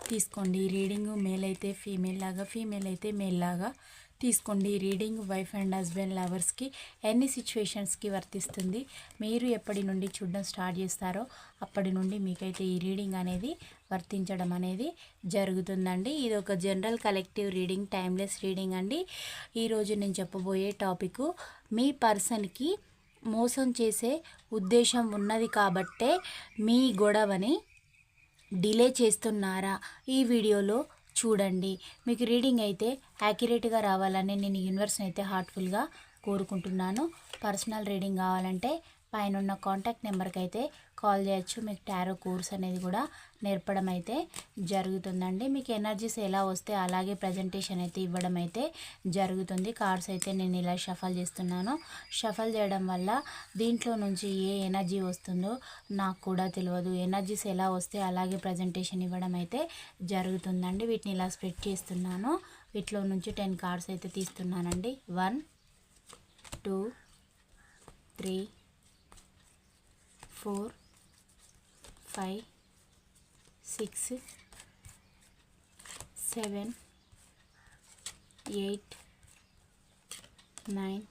తీసుకోండి. Reading male అయితే female లాగా ఫీమేల్ అయితే మేల్ లాగా తీసుకోండి. రీడింగ్ వైఫ్ అండ్ హస్బెండ్ లవర్స్కి ఎన్ని సిచ్యువేషన్స్కి వర్తిస్తుంది మీరు ఎప్పటి నుండి చూడడం స్టార్ట్ చేస్తారో అప్పటి నుండి మీకైతే ఈ రీడింగ్ అనేది వర్తించడం అనేది జరుగుతుందండి. ఇది ఒక general collective reading timeless reading అండి. ఈరోజు నేను చెప్పబోయే టాపిక్ మీ పర్సన్కి మోసం చేసే ఉద్దేశం ఉన్నది కాబట్టే మీ గొడవని డిలే చేస్తున్నారా ఈ వీడియోలో చూడండి. మీకు రీడింగ్ అయితే యాక్యురేట్గా రావాలని నేను యూనివర్స్ని అయితే హార్ట్ఫుల్గా కోరుకుంటున్నాను. పర్సనల్ రీడింగ్ కావాలంటే పైన ఉన్న కాంటాక్ట్ నెంబర్కి అయితే కాల్ చేయొచ్చు మీకు టారో కోర్స్ అనేది కూడా నేర్పడం అయితే జరుగుతుందండి. మీకు ఎనర్జీస్ ఎలా వస్తే అలాగే ప్రజెంటేషన్ అయితే ఇవ్వడం అయితే జరుగుతుంది. కార్డ్స్ అయితే నేను ఇలా షఫల్ చేస్తున్నాను. షఫల్ చేయడం వల్ల దీంట్లో నుంచి ఏ ఎనర్జీ వస్తుందో నాకు కూడా తెలియదు. ఎనర్జీస్ ఎలా వస్తే అలాగే ప్రజెంటేషన్ ఇవ్వడం అయితే జరుగుతుందండి. వీటిని ఇలా స్ప్రెడ్ చేస్తున్నాను. వీటిలో నుంచి టెన్ కార్డ్స్ అయితే తీస్తున్నానండి. One two three four five six seven eight nine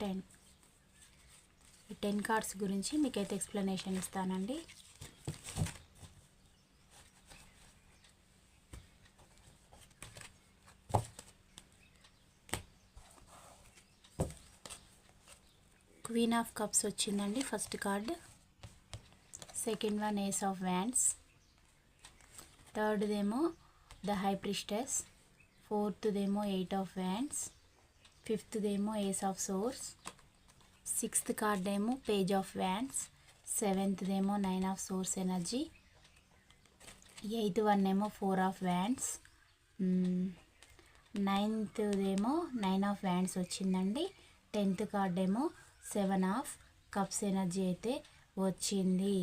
ten. ఈ టెన్ కార్డ్స్ గురించి మీకైతే ఎక్స్ప్లెనేషన్ ఇస్తానండి. క్వీన్ ఆఫ్ కప్స్ వచ్చిందండి first card second one ace of wands థర్డ్దేమో the high priestess ఫోర్త్దేమో eight of wands ఫిఫ్త్దేమో ace of swords sixth card ఏమో page of wands సెవెంత్దేమో nine of swords energy eighth one ఏమో four of wands నైన్త్దేమో nine of wands వచ్చిందండి. Tenth card ఏమో seven of cups energy అయితే వచ్చింది.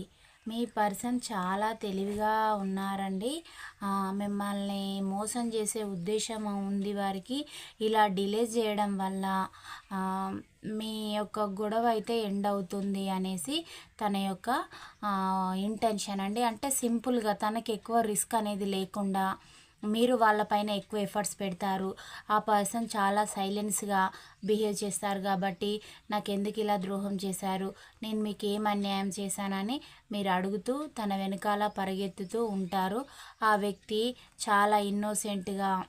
మీ person చాలా తెలివిగా ఉన్నారండి. మిమ్మల్ని మోసం చేసే ఉద్దేశం ఉంది వారికి. ఇలా డిలే చేయడం వల్ల మీ యొక్క గొడవ అయితే ఎండ్ అవుతుంది అనేసి తన యొక్క ఇంటెన్షన్ అండి. అంటే సింపుల్గా తనకి ఎక్కువ రిస్క్ అనేది లేకుండా మీరు వాళ్ళపైన ఎక్కువ ఎఫర్ట్స్ పెడతారు. ఆ పర్సన్ చాలా సైలెన్స్గా బిహేవ్ చేస్తారు కాబట్టి నాకు ఎందుకు ఇలా ద్రోహం చేశారు? నేను మీకు ఏం అన్యాయం చేశానని మీరు అడుగుతూ తన వెనకాల పరిగెత్తుతూ ఉంటారు. ఆ వ్యక్తి చాలా ఇన్నోసెంట్గా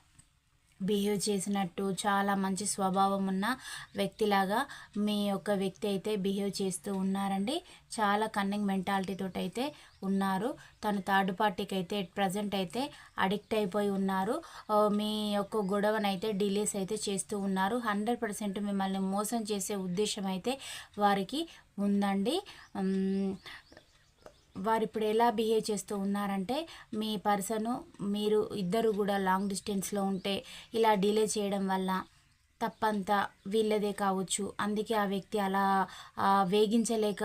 బిహేవ్ చేసినట్టు చాలా మంచి స్వభావం ఉన్న వ్యక్తిలాగా మీ యొక్క వ్యక్తి అయితే బిహేవ్ చేస్తూ ఉన్నారండి. చాలా కన్నింగ్ మెంటాలిటీతో అయితే ఉన్నారు. తను థర్డ్ పార్టీకి అయితే ఎట్ ప్రజెంట్ అయితే అడిక్ట్ అయిపోయి ఉన్నారు. మీ యొక్క గొడవనైతే డిలేస్ అయితే చేస్తూ ఉన్నారు. హండ్రెడ్ పర్సెంట్ మిమ్మల్ని మోసం చేసే ఉద్దేశం అయితే వారికి ఉందండి. వారు ఇప్పుడు ఎలా బిహేవ్ చేస్తూ ఉన్నారంటే మీ పర్సను మీరు ఇద్దరు కూడా లాంగ్ డిస్టెన్స్లో ఉంటే ఇలా డిలే చేయడం వల్ల తప్పంతా వీళ్ళదే కావచ్చు. అందుకే ఆ వ్యక్తి అలా వేగించలేక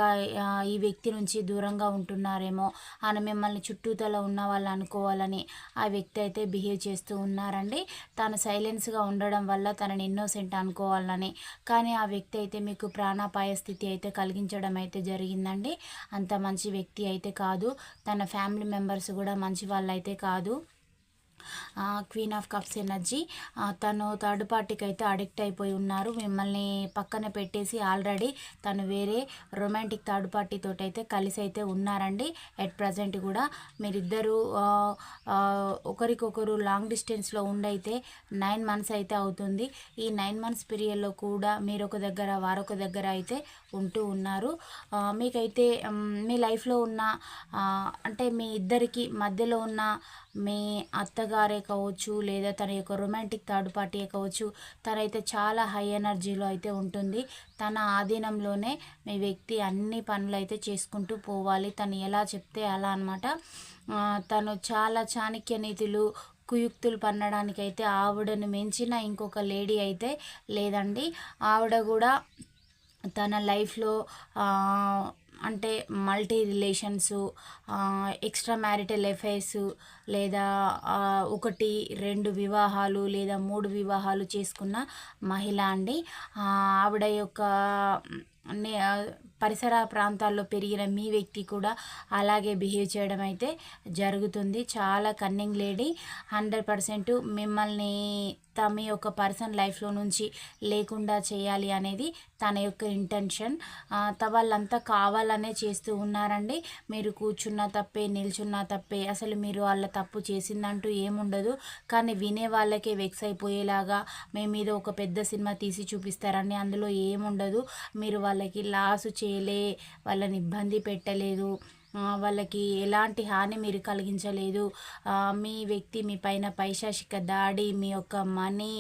ఈ వ్యక్తి నుంచి దూరంగా ఉంటున్నారేమో ఆయన మిమ్మల్ని చుట్టూతల ఉన్న వాళ్ళు అనుకోవాలని ఆ వ్యక్తి అయితే బిహేవ్ చేస్తూ ఉన్నారండి. తను సైలెన్స్గా ఉండడం వల్ల తనని ఇన్నోసెంట్ అనుకోవాలని. కానీ ఆ వ్యక్తి అయితే మీకు ప్రాణాపాయ స్థితి అయితే కలిగించడం అయితే జరిగిందండి. అంత మంచి వ్యక్తి అయితే కాదు. తన ఫ్యామిలీ మెంబర్స్ కూడా మంచి వాళ్ళు అయితే కాదు. క్వీన్ ఆఫ్ కప్స్ ఎనర్జీ తను థర్డ్ పార్టీకి అయితే అడిక్ట్ అయిపోయి ఉన్నారు. మిమ్మల్ని పక్కన పెట్టేసి ఆల్రెడీ తను వేరే రొమాంటిక్ థర్డ్ పార్టీతో అయితే కలిసి అయితే ఉన్నారండి. ఎట్ ప్రజెంట్ కూడా మీరిద్దరూ ఒకరికొకరు లాంగ్ డిస్టెన్స్లో ఉండైతే నైన్ మంత్స్ అయితే అవుతుంది. ఈ నైన్ మంత్స్ పీరియడ్లో కూడా మీరొక దగ్గర వారొక దగ్గర అయితే ఉంటూ ఉన్నారు. మీకైతే మీ లైఫ్లో ఉన్న అంటే మీ ఇద్దరికి మధ్యలో ఉన్న మీ అత్తగారే కావచ్చు లేదా తన యొక్క రొమాంటిక్ థర్డ్ పార్టీ కావచ్చు తనైతే చాలా హై ఎనర్జీలో అయితే ఉంటుంది. తన ఆధీనంలోనే మీ వ్యక్తి అన్ని పనులు అయితే చేసుకుంటూ పోవాలి. తను ఎలా చెప్తే అలా అనమాట తను చాలా చాణక్య నీతులు కుయుక్తులు పన్నడానికైతే ఆవిడను మించిన ఇంకొక లేడీ అయితే లేదండి. ఆవిడ కూడా తన లైఫ్లో అంటే multi relations extra marital affairs లేదా ఒకటి రెండు వివాహాలు లేదా మూడు వివాహాలు చేసుకున్న మహిళ అండి. ఆవిడ యొక్క నే- పరిసర ప్రాంతాల్లో పెరిగిన మీ వ్యక్తి కూడా అలాగే బిహేవ్ చేయడం అయితే జరుగుతుంది. చాలా కన్నింగ్ లేడీ హండ్రెడ్ పర్సెంట్ మిమ్మల్ని తమ యొక్క పర్సన్ లైఫ్లో నుంచి లేకుండా చేయాలి అనేది తన యొక్క ఇంటెన్షన్ వాళ్ళంతా కావాలనే చేస్తూ ఉన్నారండి. మీరు కూర్చున్నా తప్పే నిల్చున్నా తప్పే అసలు మీరు వాళ్ళ తప్పు చేసిందంటూ ఏముండదు. కానీ వినే వాళ్ళకే వెక్స్ అయిపోయేలాగా మేము మీద ఒక పెద్ద సినిమా తీసి చూపిస్తారండి. అందులో ఏముండదు. మీరు వాళ్ళకి లాస్ చేయలే వాళ్ళని ఇబ్బంది పెట్టలేదు వాళ్ళకి ఎలాంటి హాని మీరు కలిగించలేదు. మీ వ్యక్తి మీ పైన పైశాచిక దాడి మీ యొక్క మనీ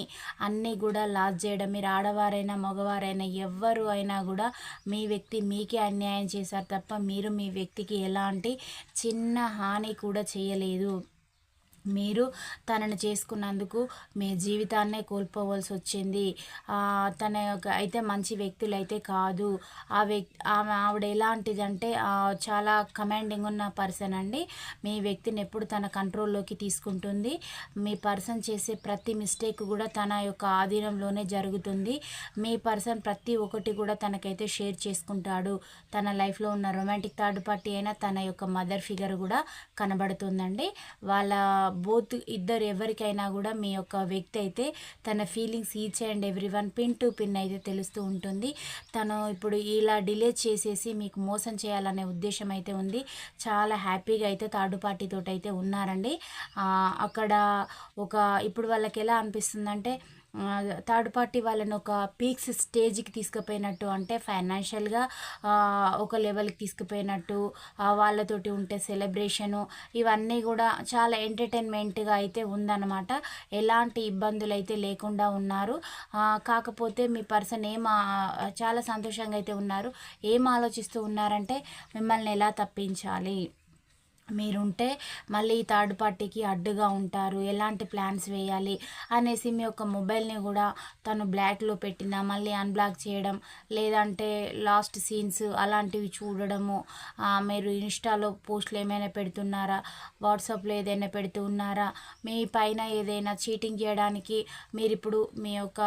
అన్నీ కూడా లాస్ చేయడం మీరు ఆడవారైనా మగవారైనా ఎవ్వరు అయినా కూడా మీ వ్యక్తి మీకే అన్యాయం చేశారు తప్ప మీరు మీ వ్యక్తికి ఎలాంటి చిన్న హాని కూడా చేయలేదు. మీరు తనను చేసుకున్నందుకు మీ జీవితాన్నే కోల్పోవలసి వచ్చింది తన యొక్క అయితే మంచి వ్యక్తులు అయితే కాదు. ఆ వ్యక్తి ఆమె ఆవిడ ఎలాంటిదంటే చాలా కమాండింగ్ ఉన్న పర్సన్ అండి. మీ వ్యక్తిని ఎప్పుడు తన కంట్రోల్లోకి తీసుకుంటుంది. మీ పర్సన్ చేసే ప్రతి మిస్టేక్ కూడా తన యొక్క ఆధీనంలోనే జరుగుతుంది. మీ పర్సన్ ప్రతి ఒక్కటి కూడా తనకైతే షేర్ చేసుకుంటాడు. తన లైఫ్లో ఉన్న రొమాంటిక్ థర్డ్ పార్టీ అయినా తన యొక్క మదర్ ఫిగర్ కూడా కనబడుతుందండి. వాళ్ళ బోత్ ఇద్దరు ఎవరికైనా కూడా మీ యొక్క వ్యక్తి అయితే తన feelings each and every one pin to pin అయితే తెలుస్తూ ఉంటుంది. తను ఇప్పుడు ఇలా డిలే చేసేసి మీకు మోసం చేయాలనే ఉద్దేశం అయితే ఉంది. చాలా హ్యాపీగా అయితే థర్డ్ పార్టీ అయితే ఉన్నారండి అక్కడ ఒక ఇప్పుడు వాళ్ళకి ఎలా అనిపిస్తుందంటే థర్డ్ పార్టీ వాళ్ళని ఒక పీక్స్ స్టేజ్కి తీసుకుపోయినట్టు అంటే ఫైనాన్షియల్గా ఒక లెవెల్కి తీసుకుపోయినట్టు వాళ్ళతోటి ఉంటే సెలబ్రేషను ఇవన్నీ కూడా చాలా ఎంటర్టైన్మెంట్గా అయితే ఉందన్నమాట. ఎలాంటి ఇబ్బందులు అయితే లేకుండా ఉన్నారు. కాకపోతే మీ పర్సన్ ఏం చాలా సంతోషంగా అయితే ఉన్నారు. ఏం ఆలోచిస్తూ ఉన్నారంటే మిమ్మల్ని ఎలా తప్పించాలి? మీరుంటే మళ్ళీ ఈ థర్డ్ పార్టీకి అడ్డుగా ఉంటారు ఎలాంటి ప్లాన్స్ వేయాలి అనేసి మీ యొక్క మొబైల్ని కూడా తను బ్లాక్లో పెట్టిన మళ్ళీ అన్బ్లాక్ చేయడం లేదంటే లాస్ట్ సీన్స్ అలాంటివి చూడడము మీరు ఇన్స్టాలో పోస్టులు ఏమైనా పెడుతున్నారా వాట్సాప్లో ఏదైనా పెడుతున్నారా మీ పైన ఏదైనా చీటింగ్ చేయడానికి మీరు ఇప్పుడు మీ యొక్క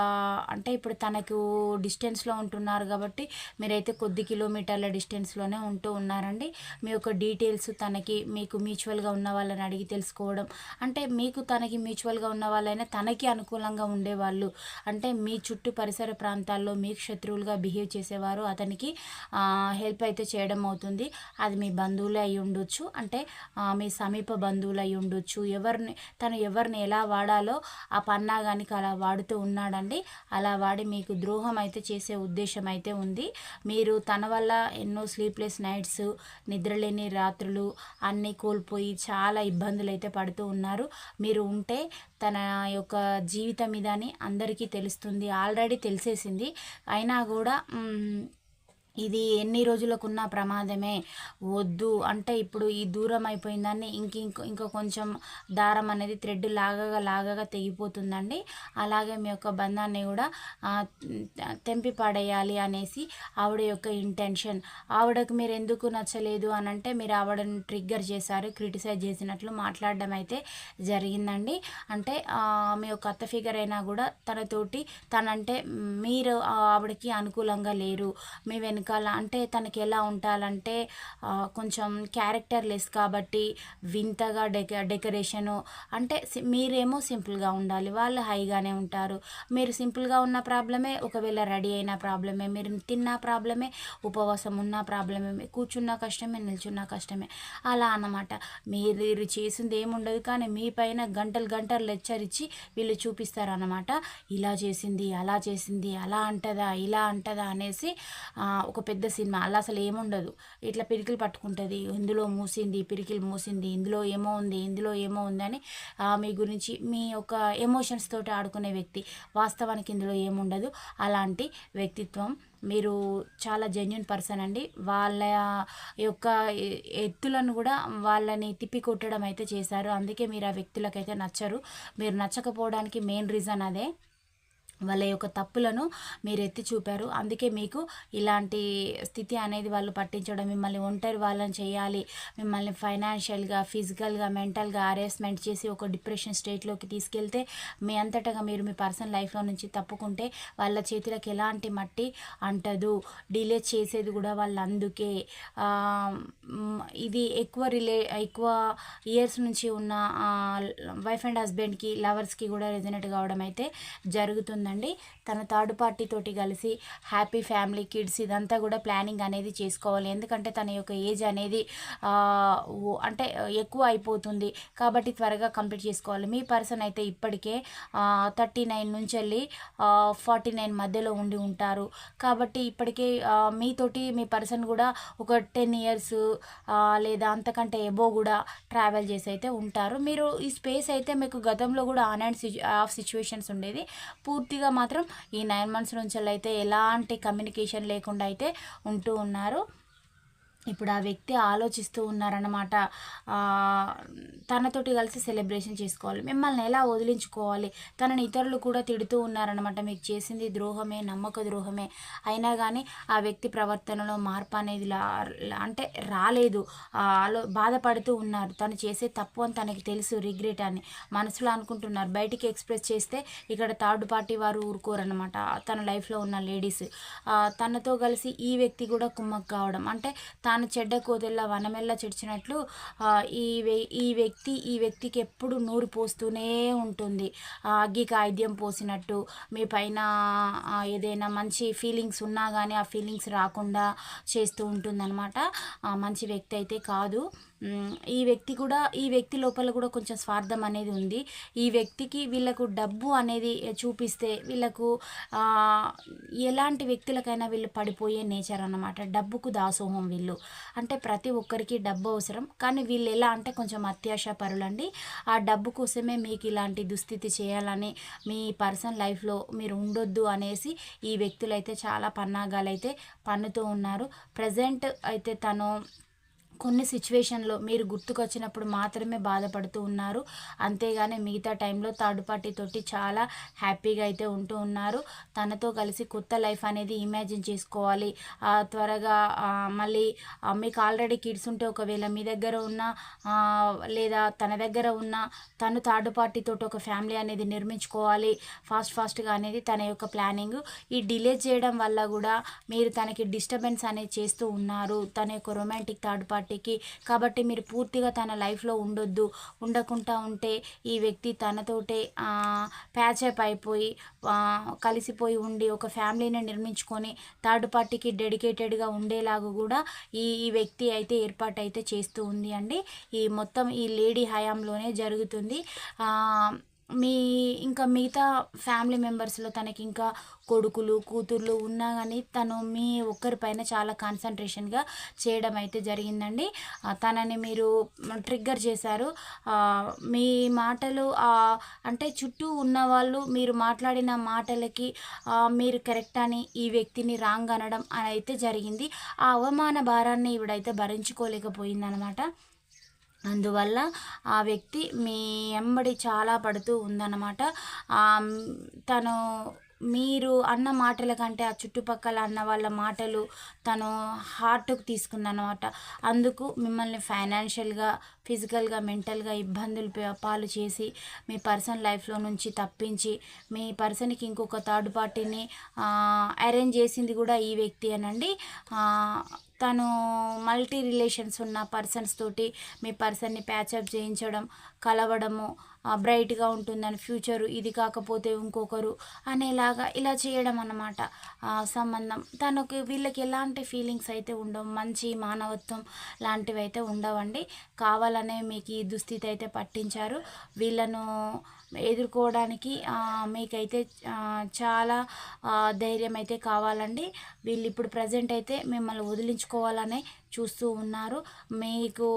అంటే ఇప్పుడు తనకు డిస్టెన్స్లో ఉంటున్నారు కాబట్టి మీరైతే కొద్ది కిలోమీటర్ల డిస్టెన్స్లోనే ఉంటూ ఉన్నారండి. మీ యొక్క డీటెయిల్స్ తనకి మీకు మ్యూచువల్గా ఉన్న వాళ్ళని అడిగి తెలుసుకోవడం. అంటే మీకు తనకి మ్యూచువల్గా ఉన్న వాళ్ళైనా తనకి అనుకూలంగా ఉండేవాళ్ళు. అంటే మీ చుట్టూ పరిసర ప్రాంతాల్లో మీకు శత్రువులుగా బిహేవ్ చేసేవారు. అతనికి హెల్ప్ అయితే చేయడం అవుతుంది. అది మీ బంధువులే అయి ఉండొచ్చు. అంటే మీ సమీప బంధువులు అయి ఉండొచ్చు. ఎవరిని తను ఎవరిని ఎలా వాడాలో ఆ పన్నాగానికి అలా వాడుతూ ఉన్నాడండి. అలా వాడి మీకు ద్రోహం అయితే చేసే ఉద్దేశం అయితే ఉంది. మీరు తన వల్ల ఎన్నో స్లీప్లెస్ నైట్స్ నిద్రలేని రాత్రులు అన్ని కోల్పోయి చాలా ఇబ్బందులు అయితే పడుతూ ఉన్నారు. మీరు ఉంటే తన యొక్క జీవితం ఇదని అందరికీ తెలుస్తుంది. ఆల్రెడీ తెలిసేసింది. అయినా కూడా ఇది ఎన్ని రోజులకున్న ప్రమాదమే. వద్దు. అంటే ఇప్పుడు ఈ దూరం అయిపోయిందని ఇంక ఇంకో ఇంకా కొంచెం దారం అనేది థ్రెడ్ లాగగా లాగగా తెగిపోతుందండి. అలాగే మీ యొక్క బంధాన్ని కూడా తెంపి పడేయాలి అనేసి ఆవిడ యొక్క ఇంటెన్షన్ ఆవిడకు మీరు ఎందుకు నచ్చలేదు అని అంటే మీరు ఆవిడని ట్రిగ్గర్ చేశారు క్రిటిసైజ్ చేసినట్లు మాట్లాడడం అయితే జరిగిందండి. అంటే మీ యొక్క అత్త ఫిగర్ అయినా కూడా తనతోటి తనంటే మీరు ఆవిడకి అనుకూలంగా లేరు. మీ ఇంకా అంటే తనకి ఎలా ఉండాలంటే కొంచెం క్యారెక్టర్ లెస్ కాబట్టి వింతగా డెక డెకరేషను అంటే మీరేమో సింపుల్గా ఉండాలి వాళ్ళు హైగానే ఉంటారు. మీరు సింపుల్గా ఉన్న ప్రాబ్లమే ఒకవేళ రెడీ అయిన ప్రాబ్లమే మీరు తిన్న ప్రాబ్లమే ఉపవాసం ఉన్న ప్రాబ్లమే కూర్చున్న కష్టమే నిల్చున్న కష్టమే అలా అన్నమాట. మీరు చేసింది ఏముండదు కానీ మీ పైన గంటలు గంటలు లెక్చర్ ఇచ్చి వీళ్ళు చూపిస్తారన్నమాట. ఇలా చేసింది అలా చేసింది అలా అంటదా ఇలా అంటదా అనేసి ఒక ఒక పెద్ద సినిమా. అలా అసలు ఏముండదు. ఇట్లా పిరికిలు పట్టుకుంటుంది. ఇందులో మూసింది పిరికిలు మూసింది ఇందులో ఏమో ఉంది ఇందులో ఏమో ఉందని అని మీ గురించి మీ యొక్క ఎమోషన్స్ తోటి ఆడుకునే వ్యక్తి వాస్తవానికి ఇందులో ఏముండదు. అలాంటి వ్యక్తిత్వం మీరు చాలా జెన్యున్ పర్సన్ అండి. వాళ్ళ యొక్క ఎత్తులను కూడా వాళ్ళని తిప్పి కొట్టడం అయితే చేశారు. అందుకే మీరు ఆ వ్యక్తులకైతే నచ్చరు. మీరు నచ్చకపోవడానికి మెయిన్ రీజన్ అదే. వాళ్ళ యొక్క తప్పులను మీరు ఎత్తి చూపారు. అందుకే మీకు ఇలాంటి స్థితి అనేది వాళ్ళు పట్టించడం మిమ్మల్ని ఒంటరి వాళ్ళని చేయాలి మిమ్మల్ని ఫైనాన్షియల్గా ఫిజికల్గా మెంటల్గా హరాస్మెంట్ చేసి ఒక డిప్రెషన్ స్టేట్లోకి తీసుకెళ్తే మీ అంతటగా మీరు మీ పర్సనల్ లైఫ్లో నుంచి తప్పుకుంటే వాళ్ళ చేతులకు ఎలాంటి మట్టి అంటదు. డిలే చేసేది కూడా వాళ్ళు అందుకే ఇది ఎక్కువ రిలే ఎక్కువ ఇయర్స్ నుంచి ఉన్న వైఫ్ అండ్ హస్బెండ్కి లవర్స్కి కూడా రెజనేట్ కావడం అయితే జరుగుతుంది ఉంటుందండి తన థర్డ్ పార్టీతోటి కలిసి హ్యాపీ ఫ్యామిలీ కిడ్స్ ఇదంతా కూడా ప్లానింగ్ అనేది చేసుకోవాలి. ఎందుకంటే తన యొక్క ఏజ్ అనేది అంటే ఎక్కువ అయిపోతుంది. కాబట్టి త్వరగా కంప్లీట్ చేసుకోవాలి. మీ పర్సన్ అయితే ఇప్పటికే థర్టీ నైన్ నుంచి వెళ్ళి ఫార్టీ నైన్ మధ్యలో ఉండి ఉంటారు. కాబట్టి ఇప్పటికే మీతోటి మీ పర్సన్ కూడా ఒక టెన్ ఇయర్స్ లేదా అంతకంటే ఎబో కూడా ట్రావెల్ చేసి అయితే ఉంటారు. మీరు ఈ స్పేస్ అయితే మీకు గతంలో కూడా ఆన్ అండ్ ఆఫ్ సిచ్యువేషన్స్ ఉండేది. పూర్తిగా మాత్రం ఈ నైన్ మంత్స్ నుంచి అయితే ఎలాంటి కమ్యూనికేషన్ లేకుండా అయితే ఉంటూ ఉన్నారు. ఇప్పుడు ఆ వ్యక్తి ఆలోచిస్తూ ఉన్నారన్నమాట. తనతోటి కలిసి సెలబ్రేషన్ చేసుకోవాలి. మిమ్మల్ని ఎలా వదిలించుకోవాలి? తనని ఇతరులు కూడా తిడుతూ ఉన్నారనమాట మీకు చేసింది ద్రోహమే నమ్మక ద్రోహమే. అయినా కానీ ఆ వ్యక్తి ప్రవర్తనలో మార్పు అనేది లా అంటే రాలేదు. ఆలో బాధపడుతూ ఉన్నారు. తను చేసే తప్పు అని తనకి తెలుసు రిగ్రెట్ అని. మనసులో అనుకుంటున్నారు. బయటికి ఎక్స్ప్రెస్ చేస్తే ఇక్కడ థర్డ్ పార్టీ వారు ఊరుకోరనమాట తన లైఫ్లో ఉన్న లేడీస్. తనతో కలిసి ఈ వ్యక్తి కూడా కుమ్మక్ కావడం అంటే తాను చెడ్డ కోదెల్లా వనమెల్లా చెడిచినట్లు ఈ ఈ వ్యక్తి ఈ వ్యక్తికి ఎప్పుడు నూరు పోస్తూనే ఉంటుంది. అగ్గి కాయిద్యం పోసినట్టు మీ పైన ఏదైనా మంచి ఫీలింగ్స్ ఉన్నా కానీ ఆ ఫీలింగ్స్ రాకుండా చేస్తూ ఉంటుందన్నమాట. మంచి వ్యక్తి అయితే కాదు. ఈ వ్యక్తి కూడా ఈ వ్యక్తి లోపల కూడా కొంచెం స్వార్థం అనేది ఉంది. ఈ వ్యక్తికి వీళ్ళకు డబ్బు అనేది చూపిస్తే వీళ్ళకు ఎలాంటి వ్యక్తులకైనా వీళ్ళు పడిపోయే నేచర్ అన్నమాట. డబ్బుకు దాసోహం వీళ్ళు. అంటే ప్రతి ఒక్కరికి డబ్బు అవసరం. కానీ వీళ్ళు ఎలా అంటే కొంచెం అత్యాశ పరులండి ఆ డబ్బు కోసమే మీకు ఇలాంటి దుస్థితి చేయాలని మీ పర్సన్ లైఫ్లో మీరు ఉండొద్దు అనేసి ఈ వ్యక్తులు అయితే చాలా పన్నాగాలు అయితే పన్నుతూ ఉన్నారు. ప్రజెంట్ అయితే తను కొన్ని సిచ్యువేషన్లో మీరు గుర్తుకొచ్చినప్పుడు మాత్రమే బాధపడుతూ ఉన్నారు. అంతేగాని మిగతా టైంలో థర్డ్ పార్టీ తోటి చాలా హ్యాపీగా అయితే ఉంటూ ఉన్నారు. తనతో కలిసి కొత్త లైఫ్ అనేది ఇమాజిన్ చేసుకోవాలి. త్వరగా మళ్ళీ మీకు ఆల్రెడీ కిడ్స్ ఉంటే ఒకవేళ మీ దగ్గర ఉన్న లేదా తన దగ్గర ఉన్న తను థర్డ్ పార్టీతో ఒక ఫ్యామిలీ అనేది నిర్మించుకోవాలి. ఫాస్ట్ ఫాస్ట్గా అనేది తన యొక్క ప్లానింగ్. ఈ డిలే చేయడం వల్ల కూడా మీరు తనకి డిస్టర్బెన్స్ అనేది చేస్తూ ఉన్నారు. తన యొక్క రొమాంటిక్ థర్డ్ పార్టీ పార్టీకి. కాబట్టి మీరు పూర్తిగా తన లైఫ్లో ఉండొద్దు. ఉండకుండా ఉంటే ఈ వ్యక్తి తనతోటే ప్యాచప్ అయిపోయి కలిసిపోయి ఉండి ఒక ఫ్యామిలీని నిర్మించుకొని థర్డ్ పార్టీకి డెడికేటెడ్గా ఉండేలాగా కూడా ఈ ఈ వ్యక్తి అయితే ఏర్పాటు అయితే చేస్తూ ఉంది అండి. ఈ మొత్తం ఈ లేడీ హయాంలోనే జరుగుతుంది. మీ ఇంకా మిగతా ఫ్యామిలీ మెంబర్స్లో తనకి ఇంకా కొడుకులు కూతుర్లు ఉన్నా కానీ తను మీ ఒక్కరిపైన చాలా కాన్సన్ట్రేషన్గా చేయడం అయితే జరిగిందండి. తనని మీరు ట్రిగ్గర్ చేశారు. మీ మాటలు అంటే చుట్టూ ఉన్న వాళ్ళు మీరు మాట్లాడిన మాటలకి మీరు కరెక్ట్ అని ఈ వ్యక్తిని రాంగ్ అనడం అయితే జరిగింది. ఆ అవమాన భారాన్ని ఇవిడైతే భరించుకోలేకపోయిందనమాట. అందువల్ల ఆ వ్యక్తి మీ ఎంబడి చాలా పడుతూ ఉందన్నమాట. తను మీరు అన్న మాటల కంటే ఆ చుట్టుపక్కల అన్న వాళ్ళ మాటలు తను హార్ట్కు తీసుకుందన్నమాట. అందుకు మిమ్మల్ని ఫైనాన్షియల్గా ఫిజికల్గా మెంటల్గా ఇబ్బందులు పాలు చేసి మీ పర్సన్ లైఫ్లో నుంచి తప్పించి మీ పర్సన్కి ఇంకొక థర్డ్ పార్టీని అరేంజ్ చేసింది కూడా ఈ వ్యక్తి అనండి. తను మల్టీ రిలేషన్స్ ఉన్న పర్సన్స్ తోటి మీ పర్సన్ని ప్యాచప్ చేయించడం కలవడము బ్రైట్గా ఉంటుందని ఫ్యూచరు ఇది కాకపోతే ఇంకొకరు అనేలాగా ఇలా చేయడం అన్నమాట సంబంధం. తనకు వీళ్ళకి ఎలాంటి ఫీలింగ్స్ అయితే ఉండవు మంచి మానవత్వం లాంటివి అయితే ఉండవండి. కావాలనే మీకు ఈ దుస్థితి అయితే పట్టించారు. వీళ్ళను ఎదుర్కోవడానికి మీకైతే చాలా ధైర్యం అయితే కావాలండి. వీళ్ళు ఇప్పుడు ప్రజెంట్ అయితే మిమ్మల్ని వదిలించుకోవాలనే చూస్తూ ఉన్నారు. మీకు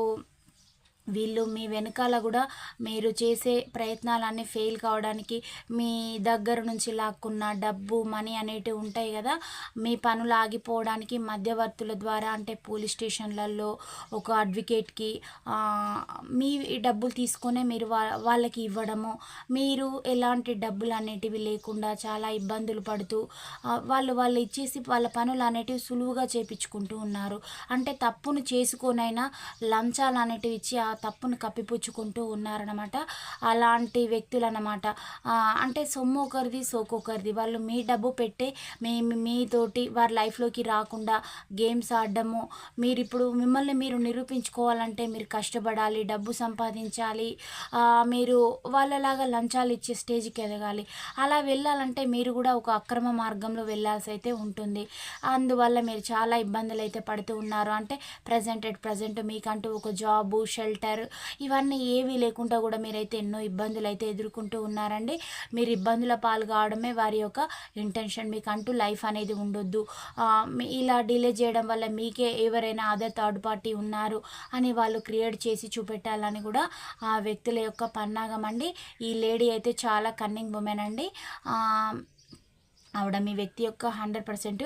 వీళ్ళు మీ వెనకాల కూడా మీరు చేసే ప్రయత్నాలన్నీ ఫెయిల్ కావడానికి మీ దగ్గర నుంచి లాక్కున్న డబ్బు మనీ అనేటివి ఉంటాయి కదా మీ పనులు ఆగిపోవడానికి మధ్యవర్తుల ద్వారా అంటే పోలీస్ స్టేషన్లలో ఒక అడ్వకేట్కి మీ డబ్బులు తీసుకునే మీరు వాళ్ళకి ఇవ్వడము మీరు ఎలాంటి డబ్బులు అనేటివి లేకుండా చాలా ఇబ్బందులు పడుతూ వాళ్ళు వాళ్ళు ఇచ్చేసి వాళ్ళ పనులు అనేటివి సులువుగా చేపించుకుంటూ ఉన్నారు. అంటే తప్పును చేసుకొనైనా లంచాలు అనేటివి ఇచ్చి తప్పును కప్పిపుచ్చుకుంటూ ఉన్నారనమాట అలాంటి వ్యక్తులు అనమాట అంటే సొమ్ము ఒకరిది సోకొకరిది వాళ్ళు మీ డబ్బు పెట్టే మీ మీతోటి వారి లైఫ్లోకి రాకుండా గేమ్స్ ఆడడము మీరు ఇప్పుడు మిమ్మల్ని మీరు నిరూపించుకోవాలంటే మీరు కష్టపడాలి డబ్బు సంపాదించాలి మీరు వాళ్ళలాగా లంచాలు ఇచ్చే స్టేజ్కి ఎదగాలి. అలా వెళ్ళాలంటే మీరు కూడా ఒక అక్రమ మార్గంలో వెళ్ళాల్సి అయితే ఉంటుంది. అందువల్ల మీరు చాలా ఇబ్బందులు అయితే పడుతూ ఉన్నారు. అంటే ప్రజెంట్ ఎట్ ప్రజెంట్ మీకంటూ ఒక జాబు షెల్టర్ పెట్టారు. ఇవన్నీ ఏవీ లేకుండా కూడా మీరైతే ఎన్నో ఇబ్బందులు అయితే ఎదుర్కొంటూ ఉన్నారండి. మీరు ఇబ్బందుల పాలు కావడమే వారి యొక్క ఇంటెన్షన్. మీకు అంటూ లైఫ్ అనేది ఉండొద్దు. ఇలా డిలే చేయడం వల్ల మీకే ఎవరైనా అదర్ థర్డ్ పార్టీ ఉన్నారు అని వాళ్ళు క్రియేట్ చేసి చూపెట్టాలని కూడా ఆ వ్యక్తుల యొక్క పన్నాగం అండి. ఈ లేడీ అయితే చాలా కన్నింగ్ ఉమెన్ అండి. ఆవిడ మీ వ్యక్తి యొక్క హండ్రెడ్ పర్సెంట్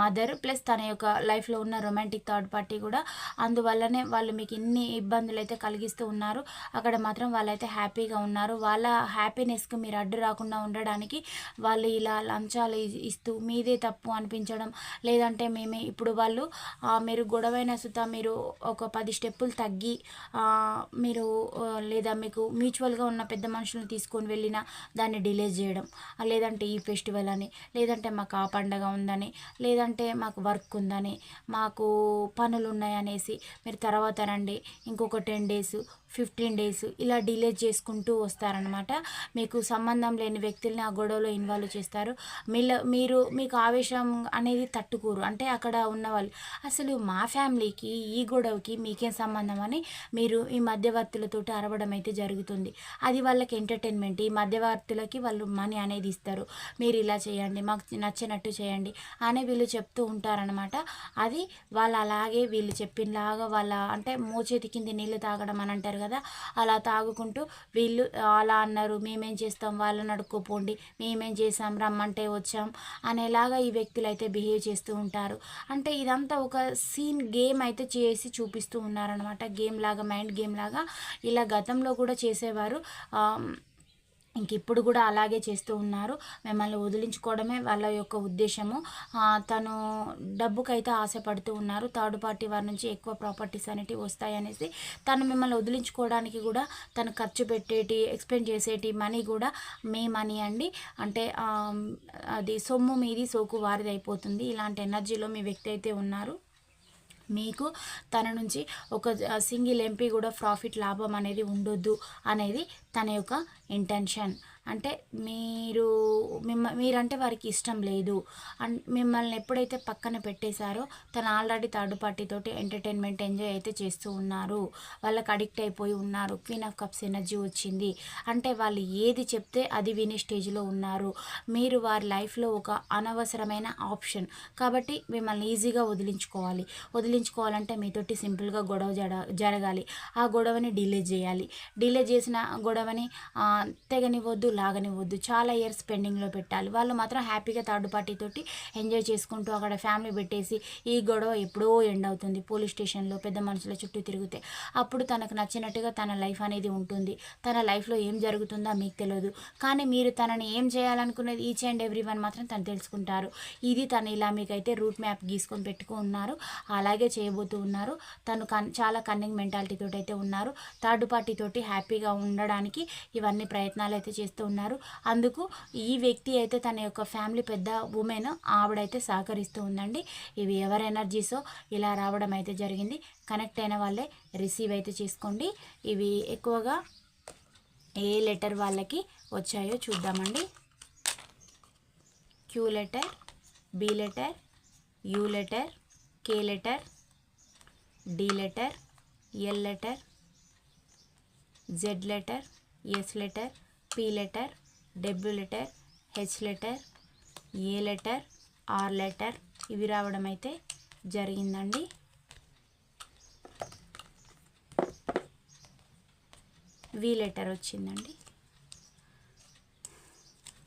మదర్ ప్లస్ తన యొక్క లైఫ్లో ఉన్న రొమాంటిక్ థర్డ్ పార్టీ కూడా. అందువల్లనే వాళ్ళు మీకు ఇన్ని ఇబ్బందులు అయితే కలిగిస్తూ ఉన్నారు. అక్కడ మాత్రం వాళ్ళైతే హ్యాపీగా ఉన్నారు. వాళ్ళ హ్యాపీనెస్కి మీరు అడ్డు రాకుండా ఉండడానికి వాళ్ళు ఇలా లంచాలు ఇస్తూ మీదే తప్పు అనిపించడం లేదంటే మేమే ఇప్పుడు వాళ్ళు మీరు గొడవైన సుత మీరు ఒక పది స్టెప్పులు తగ్గి మీరు లేదా మీకు మ్యూచువల్గా ఉన్న పెద్ద మనుషులను తీసుకొని వెళ్ళిన దాన్ని డిలే చేయడం లేదంటే ఈ ఫెస్టివల్ అని. లేదంటే మాకు ఆ పండగ ఉందని లేదంటే మాకు వర్క్ ఉందని మాకు పనులు ఉన్నాయనేసి మీరు తర్వాత రండి ఇంకొక టెన్ డేస్ ఫిఫ్టీన్ డేస్ ఇలా డిలే చేసుకుంటూ వస్తారనమాట మీకు సంబంధం లేని వ్యక్తుల్ని ఆ గొడవలో ఇన్వాల్వ్ చేస్తారు. మీలో మీరు మీకు ఆవేశం అనేది తట్టుకోరు. అంటే అక్కడ ఉన్నవాళ్ళు అసలు మా ఫ్యామిలీకి ఈ గొడవకి మీకేం సంబంధం? అని మీరు ఈ మధ్యవర్తులతో అరవడం అయితే జరుగుతుంది. అది వాళ్ళకి ఎంటర్టైన్మెంట్. ఈ మధ్యవర్తులకి వాళ్ళు మనీ అనేది ఇస్తారు. మీరు ఇలా చేయండి మాకు నచ్చినట్టు చేయండి అని వీళ్ళు చెప్తూ ఉంటారనమాట అది వాళ్ళు అలాగే వీళ్ళు చెప్పినలాగా వాళ్ళ అంటే మోచేతి కింద నీళ్ళు తాగడం అని అంటారు కదా? అలా తాగుకుంటూ వీళ్ళు అలా అన్నారు మేమేం చేస్తాం? వాళ్ళని అడుక్కోపోండి. మేమేం చేసాం రమ్మంటే వచ్చాం. అనేలాగా ఈ వ్యక్తులు అయితే బిహేవ్ చేస్తూ ఉంటారు. అంటే ఇదంతా ఒక సీన్ గేమ్ అయితే చేసి చూపిస్తూ ఉన్నారనమాట గేమ్ లాగా మైండ్ గేమ్ లాగా ఇలా గతంలో కూడా చేసేవారు. ఇంక ఇప్పుడు కూడా అలాగే చేస్తూ ఉన్నారు. మిమ్మల్ని వదిలించుకోవడమే వాళ్ళ యొక్క ఉద్దేశము. తను డబ్బుకైతే ఆశపడుతూ ఉన్నారు. థర్డ్ పార్టీ వారి నుంచి ఎక్కువ ప్రాపర్టీస్ అనేటివి వస్తాయనేసి తను మిమ్మల్ని వదిలించుకోవడానికి కూడా తను ఖర్చు పెట్టేటి ఎక్స్పెండ్ చేసేటి మనీ కూడా మీ మనీ అండి. అంటే అది సొమ్ము మీది సోకు వారిది అయిపోతుంది ఇలాంటి ఎనర్జీలో మీ వ్యక్తి అయితే ఉన్నారు. మీకు తన నుంచి ఒక సింగిల్ ఎంపీ కూడా ప్రాఫిట్ లాభం అనేది ఉండొద్దు అనేది తన యొక్క ఇంటెన్షన్. అంటే మీరు మిమ్మ మీరంటే వారికి ఇష్టం లేదు. అండ్ మిమ్మల్ని ఎప్పుడైతే పక్కన పెట్టేశారో తను ఆల్రెడీ థర్డ్ పార్టీతోటి ఎంటర్టైన్మెంట్ ఎంజాయ్ అయితే చేస్తూ ఉన్నారు. వాళ్ళకి అడిక్ట్ అయిపోయి ఉన్నారు. క్వీన్ ఆఫ్ కప్స్ ఎనర్జీ వచ్చింది. అంటే వాళ్ళు ఏది చెప్తే అది వినే స్టేజ్లో ఉన్నారు. మీరు వారి లైఫ్లో ఒక అనవసరమైన ఆప్షన్. కాబట్టి మిమ్మల్ని ఈజీగా వదిలించుకోవాలి. వదిలించుకోవాలంటే మీతోటి సింపుల్గా గొడవ జడ జరగాలి. ఆ గొడవని డిలే చేయాలి. డిలే చేసిన గొడవని తెగనివ్వద్దు. లాగనివ్వద్దు. చాలా ఇయర్స్ పెండింగ్లో పెట్టాలి. వాళ్ళు మాత్రం హ్యాపీగా థర్డ్ పార్టీ తోటి ఎంజాయ్ చేసుకుంటూ అక్కడ ఫ్యామిలీ పెట్టేసి ఈ గొడవ ఎప్పుడో ఎండ్ అవుతుంది పోలీస్ స్టేషన్లో పెద్ద మనుషుల చుట్టూ తిరిగితే. అప్పుడు తనకు నచ్చినట్టుగా తన లైఫ్ అనేది ఉంటుంది. తన లైఫ్లో ఏం జరుగుతుందో మీకు తెలియదు. కానీ మీరు తనని ఏం చేయాలనుకునేది ఈచ్ అండ్ ఎవ్రీ వన్ మాత్రం తను తెలుసుకుంటారు. ఇది తను ఇలా మీకైతే రూట్ మ్యాప్ గీసుకొని పెట్టుకుని ఉన్నారు. అలాగే చేయబోతూ ఉన్నారు. తను కన్ చాలా కన్నింగ్ మెంటాలిటీతో అయితే ఉన్నారు. థర్డ్ పార్టీ తోటి హ్యాపీగా ఉండడానికి ఇవన్నీ ప్రయత్నాలు అయితే చేస్తూ ఉన్నారు అందుకు ఈ వ్యక్తి అయితే తన యొక్క ఫ్యామిలీ పెద్ద ఉమెన్ ఆవిడైతే సహకరిస్తూ ఉందండి. ఇవి ఎవరి ఎనర్జీసో ఇలా రావడం అయితే జరిగింది. కనెక్ట్ అయిన వాళ్ళే రిసీవ్ అయితే చేసుకోండి. ఇవి ఎక్కువగా ఏ లెటర్ వాళ్ళకి వచ్చాయో చూద్దామండి. Q letter B letter U letter K letter D letter L letter Z letter S letter P letter W letter H letter A letter R letter ఇవి రావడం అయితే జరిగిందండి. వి లెటర్ వచ్చిందండి.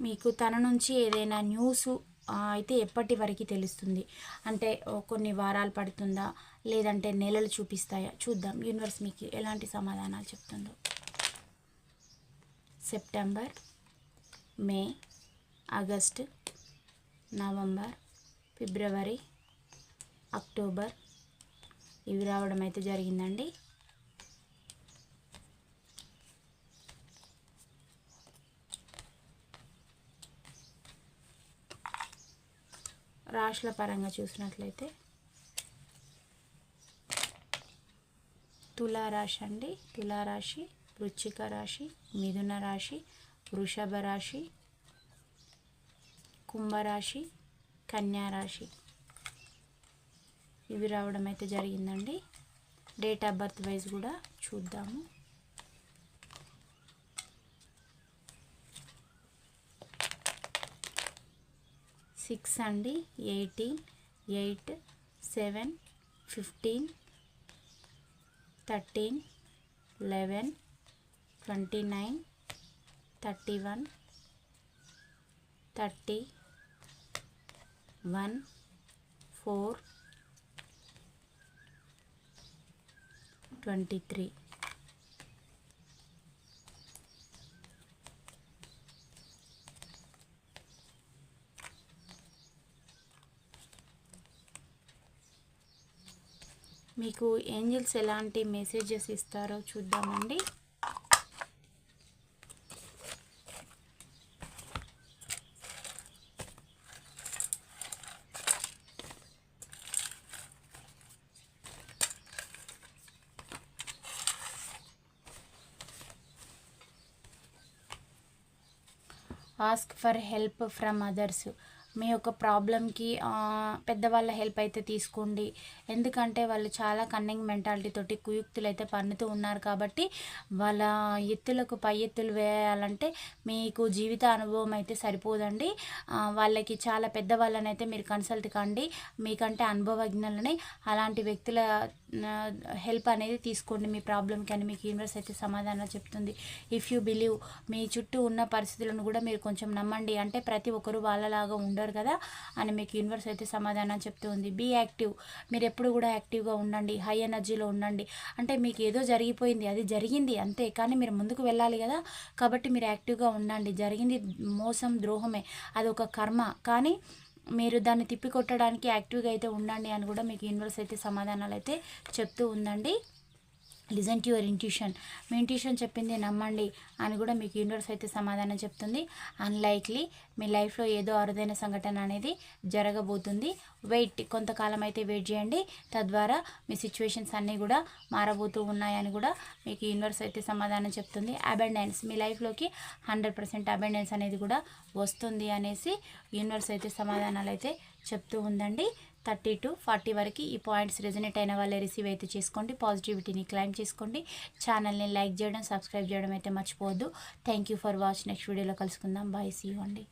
మీకు తన నుంచి ఏదైనా న్యూస్ అయితే ఎప్పటి వరకు తెలుస్తుంది? అంటే కొన్ని వారాలు పడుతుందా? లేదంటే నెలలు చూపిస్తాయా? చూద్దాం. యూనివర్స్ మీకు ఎలాంటి సమాధానాలు చెప్తుందో. September May August November February October. ఇవి రావడం అయితే జరిగిందండి. రాశుల పరంగా చూసినట్లయితే తులారాశి అండి. తులారాశి వృచ్చిక రాశి మిథున రాశి వృషభ రాశి కుంభరాశి కన్యా రాశి. ఇవి రావడం అయితే జరిగిందండి. డేట్ ఆఫ్ బర్త్ వైజ్ కూడా చూద్దాము. సిక్స్ అండి. Eighteen eight seven fifteen thirteen eleven twenty nine thirty one thirty one four twenty three. మీకు ఏంజిల్స్ ఎలాంటి మెసేజెస్ ఇస్తారో చూద్దామండి. Ask for help from others మీ యొక్క ప్రాబ్లంకి పెద్దవాళ్ళ హెల్ప్ అయితే తీసుకోండి. ఎందుకంటే వాళ్ళు చాలా కన్నింగ్ మెంటాలిటీ తోటి కుయుక్తులు అయితే పన్నుతూ ఉన్నారు కాబట్టి వాళ్ళ ఎత్తులకు పై ఎత్తులు వేయాలంటే మీకు జీవిత అనుభవం అయితే సరిపోదండి. వాళ్ళకి చాలా పెద్దవాళ్ళని అయితే మీరు కన్సల్ట్ కండి. మీకంటే అనుభవజ్ఞులని అలాంటి వ్యక్తుల హెల్ప్ అనేది తీసుకోండి. మీ ప్రాబ్లంకి అని మీకు యూనివర్స్ అయితే సమాధానం చెప్తుంది. ఇఫ్ యూ బిలీవ్ మీ చుట్టూ ఉన్న పరిస్థితులను కూడా మీరు కొంచెం నమ్మండి. అంటే ప్రతి ఒక్కరు వాళ్ళలాగా ఉండరు కదా? అని మీకు యూనివర్స్ అయితే సమాధానం చెప్తూ ఉంది. బీ యాక్టివ్ మీరు ఎప్పుడు కూడా యాక్టివ్గా ఉండండి. హై ఎనర్జీలో ఉండండి. అంటే మీకు ఏదో జరిగిపోయింది. అది జరిగింది అంతే. కానీ మీరు ముందుకు వెళ్ళాలి కదా? కాబట్టి మీరు యాక్టివ్గా ఉండండి. జరిగింది మోసం ద్రోహమే. అది ఒక కర్మ. కానీ మీరు దాన్ని తిప్పికొట్టడానికి యాక్టివ్గా అయితే ఉండండి అని కూడా మీకు యూనివర్స్ అయితే సమాధానాలు అయితే చెప్తూ ఉందండి. Listen to your intuition. Me intuition చెప్పింది నమ్మండి అని కూడా మీకు యూనివర్స్ అయితే సమాధానం చెప్తుంది. అన్లైక్లీ మీ లైఫ్లో ఏదో అరుదైన సంఘటన అనేది జరగబోతుంది. వెయిట్ కొంతకాలం అయితే వెయిట్ చేయండి. తద్వారా మీ సిచ్యువేషన్స్ అన్నీ కూడా మారబోతూ ఉన్నాయని కూడా మీకు యూనివర్స్ అయితే సమాధానం చెప్తుంది. అబెండెన్స్ మీ లైఫ్లోకి హండ్రెడ్ పర్సెంట్ అబెండెన్స్ అనేది కూడా వస్తుంది అనేసి యూనివర్స్ అయితే సమాధానాలు అయితే చెప్తూ ఉందండి. థర్టీ టు ఫార్టీ వరకు ఈ పాయింట్స్ రెజనేట్ అయిన వాళ్ళే రిసీవ్ అయితే చేసుకోండి. పాజిటివిటీని క్లైమ్ చేసుకోండి. ఛానల్ని లైక్ చేయడం సబ్స్క్రైబ్ చేయడం అయితే మర్చిపోవద్దు. Thank you for watch next వీడియోలో కలుసుకుందాం. బాయ్ సీ అండి.